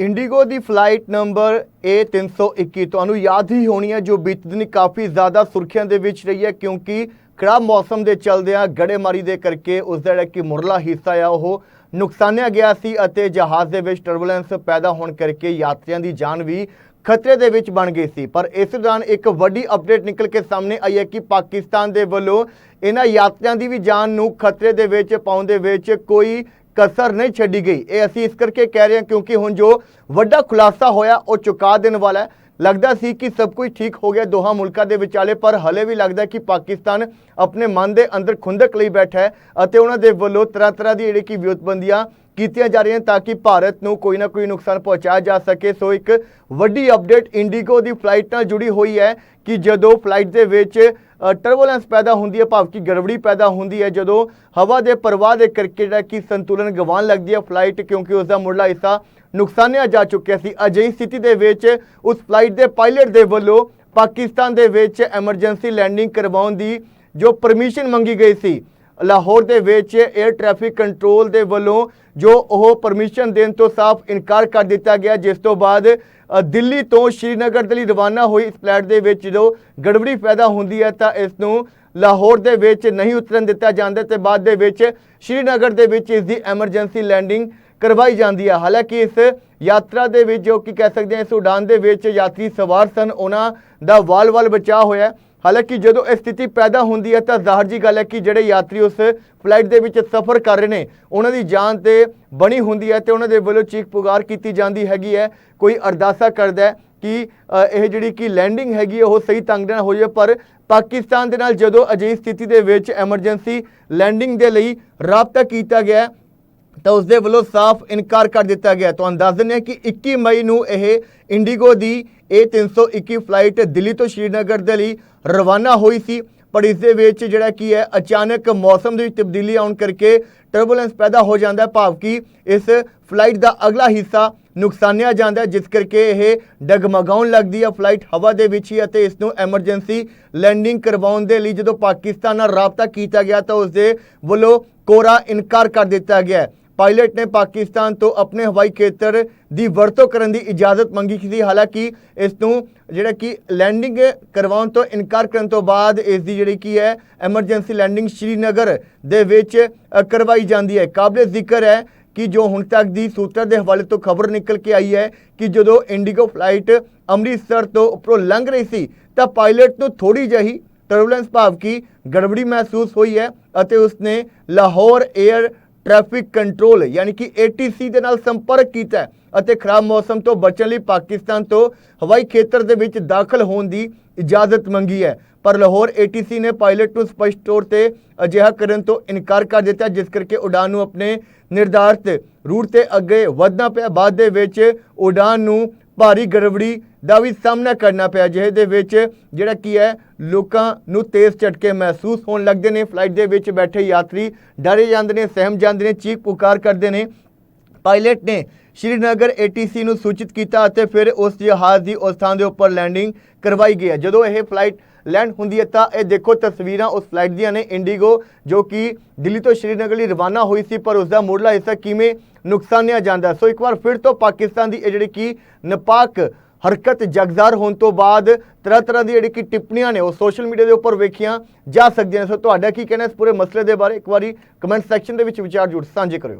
IndiGo ਦੀ flight number A321 ਤੁਹਾਨੂੰ ਯਾਦ ਹੀ ਹੋਣੀ ਹੈ, ਜੋ ਬੀਤੇ ਦਿਨ ਕਾਫੀ ਜ਼ਿਆਦਾ ਸੁਰਖੀਆਂ ਦੇ ਵਿੱਚ ਰਹੀ ਹੈ, ਕਿਉਂਕਿ ਖਰਾਬ ਮੌਸਮ ਦੇ ਚਲਦਿਆਂ ਗੜੇਮਾਰੀ ਦੇ ਕਰਕੇ ਉਸ ਦਾ ਜਿਹੜਾ ਕਿ ਮੁਰਲਾ ਹਿੱਸਾ ਆ, ਉਹ ਨੁਕਸਾਨਿਆ ਗਿਆ ਸੀ ਅਤੇ ਜਹਾਜ਼ ਦੇ ਵਿੱਚ ਟਰਬੂਲੈਂਸ ਪੈਦਾ ਹੋਣ ਕਰਕੇ ਯਾਤਰੀਆਂ ਦੀ ਜਾਨ ਵੀ ਖਤਰੇ ਦੇ ਵਿੱਚ ਬਣ ਗਈ ਸੀ। ਪਰ ਇਸ ਦੌਰਾਨ ਇੱਕ ਵੱਡੀ ਅਪਡੇਟ ਨਿਕਲ ਕੇ ਸਾਹਮਣੇ ਆਈ ਹੈ ਕਿ ਪਾਕਿਸਤਾਨ ਦੇ ਵੱਲੋਂ ਇਹਨਾਂ ਯਾਤਰੀਆਂ ਦੀ ਵੀ ਜਾਨ ਨੂੰ ਖਤਰੇ ਦੇ ਵਿੱਚ, ਪਾਉਣ ਦੇ ਵਿੱਚ ਕੋਈ ਕਸਰ ਨਹੀਂ ਛੱਡੀ ਗਈ। ਇਹ ਅਸੀਂ ਇਸ ਕਰਕੇ ਕਹਿ ਰਹੇ ਹਾਂ ਕਿਉਂਕਿ ਹੁਣ ਜੋ ਵੱਡਾ ਖੁਲਾਸਾ ਹੋਇਆ, ਉਹ ਚੁਕਾ ਦੇਣ ਵਾਲਾ ਹੈ। ਲੱਗਦਾ ਸੀ ਕਿ ਸਭ ਕੁਝ ਠੀਕ ਹੋ ਗਿਆ ਦੋਹਾਂ ਮੁਲਕਾਂ ਦੇ ਵਿਚਾਲੇ, ਪਰ ਹਲੇ ਵੀ ਲੱਗਦਾ ਕਿ ਪਾਕਿਸਤਾਨ ਆਪਣੇ ਮਨ ਦੇ ਅੰਦਰ ਖੁੰਦਕ ਲਈ ਬੈਠਾ ਹੈ ਅਤੇ ਉਹਨਾਂ ਦੇ ਵੱਲੋਂ ਤਰ੍ਹਾਂ ਤਰ੍ਹਾਂ ਦੀ ਜਿਹੜੀ ਕਿ ਵਿਉਤਬੰਦੀਆਂ ਕੀਤੀਆਂ ਜਾ ਰਹੀਆਂ ਤਾਂ ਕਿ ਭਾਰਤ ਨੂੰ ਕੋਈ ਨਾ ਕੋਈ ਨੁਕਸਾਨ ਪਹੁੰਚਾਇਆ ਜਾ ਸਕੇ। ਸੋ ਇੱਕ ਵੱਡੀ ਅਪਡੇਟ ਇੰਡੀਗੋ ਦੀ ਫਲਾਈਟ ਨਾਲ ਜੁੜੀ ਹੋਈ ਹੈ ਕਿ ਜਦੋਂ ਫਲਾਈਟ ਦੇ ਵਿੱਚ ਟਰਬੂਲੈਂਸ ਪੈਦਾ ਹੁੰਦੀ ਹੈ ਭਾਵ ਕਿ ਗੜਬੜੀ ਪੈਦਾ ਹੁੰਦੀ ਹੈ। ਜਦੋਂ ਹਵਾ ਦੇ ਪ੍ਰਵਾਹ ਦੇ ਕਰਕੇ ਜਿਹੜਾ ਕਿ ਸੰਤੁਲਨ ਗਵਾਉਣ ਲੱਗਦੀ ਹੈ ਫਲਾਈਟ ਕਿਉਂਕਿ ਉਸ ਦਾ ਮੁੱਢਲਾ ਹਿੱਸਾ ਨੁਕਸਾਨਿਆ ਜਾ ਚੁੱਕਿਆ ਸੀ। ਅਜਿਹੀ ਸਥਿਤੀ ਦੇ ਵਿੱਚ ਉਸ ਫਲਾਈਟ ਦੇ ਪਾਇਲਟ ਦੇ ਵੱਲੋਂ ਪਾਕਿਸਤਾਨ ਦੇ ਵਿੱਚ ਐਮਰਜੈਂਸੀ ਲੈਂਡਿੰਗ ਕਰਵਾਉਣ ਦੀ ਜੋ ਪਰਮਿਸ਼ਨ ਮੰਗੀ ਗਈ ਸੀ, ਲਾਹੌਰ ਦੇ ਵਿੱਚ 에ਅਰ ਟ੍ਰੈਫਿਕ ਕੰਟਰੋਲ ਦੇ ਵੱਲੋਂ ਜੋ ਉਹ ਪਰਮਿਸ਼ਨ ਦੇਣ ਤੋਂ ਸਾਫ਼ ਇਨਕਾਰ ਕਰ ਦਿੱਤਾ ਗਿਆ, ਜਿਸ ਤੋਂ ਬਾਅਦ ਦਿੱਲੀ ਤੋਂ ਸ਼੍ਰੀਨਗਰ ਦੇ ਲਈ ਰਵਾਨਾ ਹੋਈ ਇਸ ਫਲੈਟ ਦੇ ਵਿੱਚ ਜਦੋਂ ਗੜਬੜੀ ਪੈਦਾ ਹੁੰਦੀ ਹੈ ਤਾਂ ਇਸ ਨੂੰ ਲਾਹੌਰ ਦੇ ਵਿੱਚ ਨਹੀਂ ਉਤਰਨ ਦਿੱਤਾ ਜਾਂਦਾ ਤੇ ਬਾਅਦ ਦੇ ਵਿੱਚ ਸ਼੍ਰੀਨਗਰ ਦੇ ਵਿੱਚ ਇਸ ਦੀ ਐਮਰਜੈਂਸੀ ਲੈਂਡਿੰਗ ਕਰਵਾਈ ਜਾਂਦੀ ਹੈ। ਹਾਲਾਂਕਿ ਇਸ ਯਾਤਰਾ ਦੇ ਵਿੱਚ ਜੋ ਕਿ ਕਹਿ ਸਕਦੇ ਹਾਂ, ਇਸ ਉਡਾਨ ਦੇ ਵਿੱਚ ਯਾਤਰੀ ਸਵਾਰ ਸਨ, ਉਹਨਾਂ ਦਾ ਵਾਲ-ਵਾਲ ਬਚਾਅ ਹੋਇਆ। ਹਾਲਾਂਕਿ ਜਦੋਂ ਇਹ ਸਥਿਤੀ ਪੈਦਾ ਹੁੰਦੀ ਹੈ ਤਾਂ ਜ਼ਾਹਰ ਜੀ ਗੱਲ ਹੈ ਕਿ ਜਿਹੜੇ ਯਾਤਰੀ ਉਸ ਫਲਾਈਟ ਦੇ ਵਿੱਚ ਸਫ਼ਰ ਕਰ ਰਹੇ ਨੇ, ਉਹਨਾਂ ਦੀ ਜਾਨ ਤੇ ਬਣੀ ਹੁੰਦੀ ਹੈ ਤੇ ਉਹਨਾਂ ਦੇ ਵੱਲੋਂ ਚੀਖ ਪੁਕਾਰ ਕੀਤੀ ਜਾਂਦੀ ਹੈਗੀ ਹੈ। ਕੋਈ ਅਰਦਾਸਾ ਕਰਦਾ ਹੈ ਕਿ ਇਹ ਜਿਹੜੀ ਕਿ ਲੈਂਡਿੰਗ ਹੈਗੀ ਹੈ, ਉਹ ਸਹੀ ਢੰਗ ਨਾਲ ਹੋ ਜਾਏ ਪਰ ਪਾਕਿਸਤਾਨ ਦੇ ਨਾਲ ਜਦੋਂ ਅਜਿਹੀ ਸਥਿਤੀ ਦੇ ਵਿੱਚ ਐਮਰਜੈਂਸੀ ਲੈਂਡਿੰਗ ਦੇ ਲਈ ਰਾਬਤਾ ਕੀਤਾ ਗਿਆ ਤਾਂ ਉਸ ਦੇ ਵੱਲੋਂ ਸਾਫ਼ ਇਨਕਾਰ ਕਰ ਦਿੱਤਾ ਗਿਆ ਤੁਹਾਨੂੰ ਦੱਸ ਦਿੰਦੇ ਹਾਂ ਕਿ 21 ਮਈ ਨੂੰ ਇਹ ਇੰਡੀਗੋ ਦੀ A321 ਫਲਾਈਟ ਦਿੱਲੀ ਤੋਂ ਸ਼੍ਰੀਨਗਰ ਦੇ ਲਈ ਰਵਾਨਾ ਹੋਈ ਸੀ, ਪਰ ਇਸ ਦੇ ਵਿੱਚ ਜਿਹੜਾ ਕੀ ਹੈ, ਅਚਾਨਕ ਮੌਸਮ ਦੇ ਵਿੱਚ ਤਬਦੀਲੀ ਆਉਣ ਕਰਕੇ ਟਰਬੂਲੈਂਸ ਪੈਦਾ ਹੋ ਜਾਂਦਾ ਹੈ, ਭਾਵ ਕਿ ਇਸ ਫਲਾਈਟ ਦਾ ਅਗਲਾ ਹਿੱਸਾ ਨੁਕਸਾਨਿਆ ਜਾਂਦਾ ਜਿਸ ਕਰਕੇ ਇਹ ਡਗਮਗਾਉਣ ਲੱਗਦੀ ਹੈ ਫਲਾਈਟ ਹਵਾ ਦੇ ਵਿੱਚ ਹੀ ਅਤੇ ਇਸ ਨੂੰ ਐਮਰਜੈਂਸੀ ਲੈਂਡਿੰਗ ਕਰਵਾਉਣ ਦੇ ਲਈ ਜਦੋਂ ਪਾਕਿਸਤਾਨ ਨਾਲ ਰਾਬਤਾ ਕੀਤਾ ਗਿਆ ਤਾਂ ਉਸ ਦੇ ਵੱਲੋਂ ਕੋਰਾ ਇਨਕਾਰ ਕਰ ਦਿੱਤਾ ਗਿਆ ਪਾਇਲਟ ਨੇ ਪਾਕਿਸਤਾਨ ਤੋਂ ਆਪਣੇ ਹਵਾਈ ਖੇਤਰ ਦੀ ਵਰਤੋਂ ਕਰਨ ਦੀ ਇਜਾਜ਼ਤ ਮੰਗੀ ਸੀ। ਹਾਲਾਂਕਿ ਇਸ ਨੂੰ ਜਿਹੜਾ ਕਿ ਲੈਂਡਿੰਗ ਕਰਵਾਉਣ ਤੋਂ ਇਨਕਾਰ ਕਰਨ ਤੋਂ ਬਾਅਦ ਇਸ ਦੀ ਜਿਹੜੀ ਕੀ ਹੈ ਐਮਰਜੈਂਸੀ ਲੈਂਡਿੰਗ ਸ਼੍ਰੀਨਗਰ ਦੇ ਵਿੱਚ ਕਰਵਾਈ ਜਾਂਦੀ ਹੈ। ਕਾਬਲੇ ਜ਼ਿਕਰ ਹੈ ਕਿ ਜੋ ਹੁਣ ਤੱਕ ਦੀ ਸੂਤਰ ਦੇ ਹਵਾਲੇ ਤੋਂ ਖਬਰ ਨਿਕਲ ਕੇ ਆਈ ਹੈ ਕਿ ਜਦੋਂ ਇੰਡੀਗੋ ਫਲਾਈਟ ਅੰਮ੍ਰਿਤਸਰ ਤੋਂ ਉੱਪਰੋਂ ਲੰਘ ਰਹੀ ਸੀ, ਤਾਂ ਪਾਇਲਟ ਨੂੰ ਥੋੜੀ ਜਿਹੀ ਟਰਬੂਲੈਂਸ ਭਾਵ ਕਿ ਗੜਬੜੀ ਮਹਿਸੂਸ ਹੋਈ ਹੈ ਅਤੇ ਉਸਨੇ ਲਾਹੌਰ 에ਅਰ ਟ੍ਰੈਫਿਕ ਕੰਟਰੋਲ ਯਾਨੀ ਕਿ ATC ਦੇ ਨਾਲ ਸੰਪਰਕ ਕੀਤਾ ਅਤੇ ਖਰਾਬ ਮੌਸਮ ਤੋਂ ਬਚਣ ਲਈ ਪਾਕਿਸਤਾਨ ਤੋਂ ਹਵਾਈ ਖੇਤਰ ਦੇ ਵਿੱਚ ਦਾਖਲ ਹੋਣ ਦੀ ਇਜਾਜ਼ਤ ਮੰਗੀ ਹੈ। ਪਰ ਲਾਹੌਰ ATC ਨੇ ਪਾਇਲਟ ਨੂੰ ਸਪਸ਼ਟ ਤੌਰ ਤੇ ਅਜਿਹਾ ਕਰਨ ਤੋਂ ਇਨਕਾਰ ਕਰ ਦਿੱਤਾ, ਜਿਸ ਕਰਕੇ ਉਡਾਨ ਨੂੰ ਆਪਣੇ ਨਿਰਧਾਰਤ ਰੂਟ ਤੇ ਅੱਗੇ ਵਧਣਾ ਪਿਆ। ਬਾਅਦ ਦੇ ਵਿੱਚ ਉਡਾਨ ਨੂੰ ਭਾਰੀ ਗੜਬੜੀ ਦਾ ਵੀ ਸਾਹਮਣਾ ਕਰਨਾ ਪਿਆ। ਜਿਹੇ ਦੇ ਵਿੱਚ ਜਿਹੜਾ ਕੀ ਹੈ, ਲੋਕਾਂ ਨੂੰ ਤੇਜ਼ ਝਟਕੇ ਮਹਿਸੂਸ ਹੋਣ ਲੱਗਦੇ ਨੇ। ਫਲਾਈਟ ਦੇ ਵਿੱਚ ਬੈਠੇ ਯਾਤਰੀ ਡਰੇ ਜਾਂਦੇ ਨੇ, ਸਹਿਮ ਜਾਂਦੇ ਨੇ ਚੀਕ ਪੁਕਾਰ ਕਰਦੇ ਨੇ। ਪਾਇਲਟ ਨੇ ਸ਼੍ਰੀਨਗਰ ATC ਨੂੰ ਸੂਚਿਤ ਕੀਤਾ ਅਤੇ ਫਿਰ ਉਸ ਜਹਾਜ਼ ਦੀ ਉਸ ਥਾਂ ਦੇ ਉੱਪਰ ਲੈਂਡਿੰਗ ਕਰਵਾਈ ਗਈ ਹੈ। ਜਦੋਂ ਇਹ ਫਲਾਈਟ ਲੈਂਡ ਹੁੰਦੀ ਹੈ ਤਾਂ ਇਹ ਦੇਖੋ, ਤਸਵੀਰਾਂ ਉਸ ਫਲਾਈਟ ਦੀਆਂ ਨੇ। ਇੰਡੀਗੋ ਜੋ ਕਿ ਦਿੱਲੀ ਤੋਂ ਸ਼੍ਰੀਨਗਰ ਲਈ ਰਵਾਨਾ ਹੋਈ ਸੀ, ਪਰ ਉਸ ਦਾ ਮੁੱਢਲਾ ਹਿੱਸਾ ਕਿਵੇਂ ਨੁਕਸਾਨਿਆ ਜਾਂਦਾ। ਸੋ ਇੱਕ ਵਾਰ ਫਿਰ ਤੋਂ ਪਾਕਿਸਤਾਨ ਦੀ ਇਹ ਜਿਹੜੀ ਕਿ ਨਪਾਕ ਹਰਕਤ ਜਗਜ਼ਾਰ ਹੋਣ ਤੋਂ ਬਾਅਦ ਤਰ੍ਹਾਂ ਤਰ੍ਹਾਂ ਦੀ ਜਿਹੜੀ ਕਿ ਟਿੱਪਣੀਆਂ ਨੇ ਉਹ ਸੋਸ਼ਲ ਮੀਡੀਆ ਦੇ ਉੱਪਰ ਵੇਖੀਆਂ ਜਾ ਸਕਦੀਆਂ ਨੇ। ਸੋ ਤੁਹਾਡਾ ਕੀ ਕਹਿਣਾ ਇਸ ਪੂਰੇ ਮਸਲੇ ਦੇ ਬਾਰੇ? ਇੱਕ ਵਾਰੀ ਕਮੈਂਟ ਸੈਕਸ਼ਨ ਦੇ ਵਿੱਚ ਵਿਚਾਰ ਜੁੜ ਸਾਂਝੇ ਕਰਿਓ।